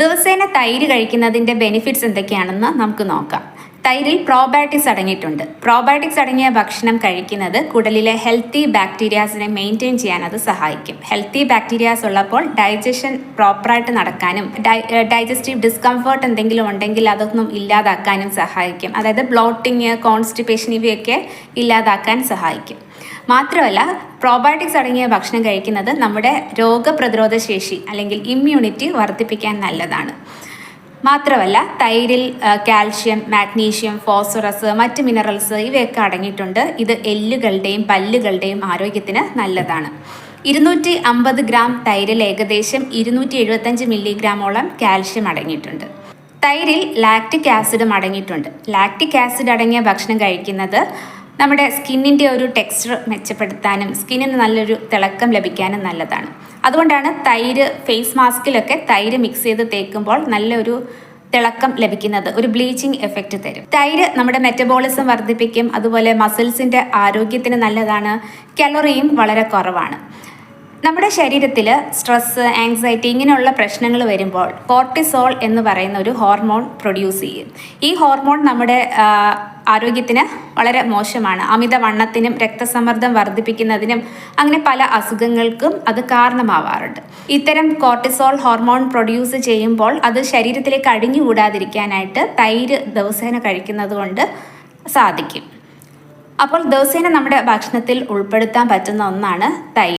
ദിവസേന തൈര് കഴിക്കുന്നതിന്റെ ബെനിഫിറ്റ്സ് എന്തൊക്കെയാണെന്ന് നമുക്ക് നോക്കാം. തൈരിൽ പ്രോബയോട്ടിക്സ് അടങ്ങിയിട്ടുണ്ട്. പ്രോബയോട്ടിക്സ് അടങ്ങിയ ഭക്ഷണം കഴിക്കുന്നത് കുടലിലെ ഹെൽത്തി ബാക്ടീരിയാസിനെ മെയിന്റെയിൻ ചെയ്യാൻ അത് സഹായിക്കും. ഹെൽത്തി ബാക്ടീരിയാസ് ഉള്ളപ്പോൾ ഡൈജഷൻ പ്രോപ്പറായിട്ട് നടക്കാനും ഡൈജസ്റ്റീവ് ഡിസ്കംഫേർട്ട് എന്തെങ്കിലും ഉണ്ടെങ്കിൽ അതൊന്നും ഇല്ലാതാക്കാനും സഹായിക്കും. അതായത് ബ്ലോട്ടിങ് കോൺസ്റ്റിപ്പേഷൻ ഇവയൊക്കെ ഇല്ലാതാക്കാൻ സഹായിക്കും. മാത്രമല്ല പ്രോബയോട്ടിക്സ് അടങ്ങിയ ഭക്ഷണം കഴിക്കുന്നത് നമ്മുടെ രോഗപ്രതിരോധ ശേഷി അല്ലെങ്കിൽ ഇമ്മ്യൂണിറ്റി വർദ്ധിപ്പിക്കാൻ നല്ലതാണ്. മാത്രമല്ല തൈരിൽ കാൽഷ്യം മാഗ്നീഷ്യം ഫോസ്ഫറസ് മറ്റ് മിനറൽസ് ഇവയൊക്കെ അടങ്ങിയിട്ടുണ്ട്. ഇത് എല്ലുകളുടെയും പല്ലുകളുടെയും ആരോഗ്യത്തിന് നല്ലതാണ്. ഇരുന്നൂറ്റി അമ്പത് ഗ്രാം തൈരിൽ ഏകദേശം ഇരുന്നൂറ്റി എഴുപത്തഞ്ച് മില്ലിഗ്രാമോളം കാൽഷ്യം അടങ്ങിയിട്ടുണ്ട്. തൈരിൽ ലാക്റ്റിക് ആസിഡും അടങ്ങിയിട്ടുണ്ട്. ലാക്റ്റിക് ആസിഡ് അടങ്ങിയ ഭക്ഷണം കഴിക്കുന്നത് നമ്മുടെ സ്കിന്നിന്റെ ഒരു ടെക്സ്ചർ മെച്ചപ്പെടുത്താനും സ്കിന്നിന് നല്ലൊരു തിളക്കം ലഭിക്കാനും നല്ലതാണ്. അതുകൊണ്ടാണ് തൈര് ഫേസ് മാസ്കിലൊക്കെ തൈര് മിക്സ് ചെയ്ത് തേക്കുമ്പോൾ നല്ലൊരു തിളക്കം ലഭിക്കുന്നത് ഒരു ബ്ലീച്ചിങ് എഫക്റ്റ് തരും. തൈര് നമ്മുടെ മെറ്റബോളിസം വർദ്ധിപ്പിക്കും അതുപോലെ മസിൽസിന്റെ ആരോഗ്യത്തിന് നല്ലതാണ് കലോറിയും വളരെ കുറവാണ്. നമ്മുടെ ശരീരത്തിൽ സ്ട്രെസ്സ് ആങ്സൈറ്റി ഇങ്ങനെയുള്ള പ്രശ്നങ്ങൾ വരുമ്പോൾ കോർട്ടിസോൾ എന്ന് പറയുന്ന ഒരു ഹോർമോൺ പ്രൊഡ്യൂസ് ചെയ്യും. ഈ ഹോർമോൺ നമ്മുടെ ആരോഗ്യത്തിന് വളരെ മോശമാണ്. അമിത വണ്ണത്തിനും രക്തസമ്മർദ്ദം വർദ്ധിപ്പിക്കുന്നതിനും അങ്ങനെ പല അസുഖങ്ങൾക്കും അത് കാരണമാവാറുണ്ട്. ഇത്തരം കോർട്ടിസോൾ ഹോർമോൺ പ്രൊഡ്യൂസ് ചെയ്യുമ്പോൾ അത് ശരീരത്തിലേക്ക് അടിഞ്ഞുകൂടാതിരിക്കാനായിട്ട് തൈര് ദിവസേന കഴിക്കുന്നത് കൊണ്ട് സാധിക്കും. അപ്പോൾ ദിവസേന നമ്മുടെ ഭക്ഷണത്തിൽ ഉൾപ്പെടുത്താൻ പറ്റുന്ന ഒന്നാണ് തൈര്.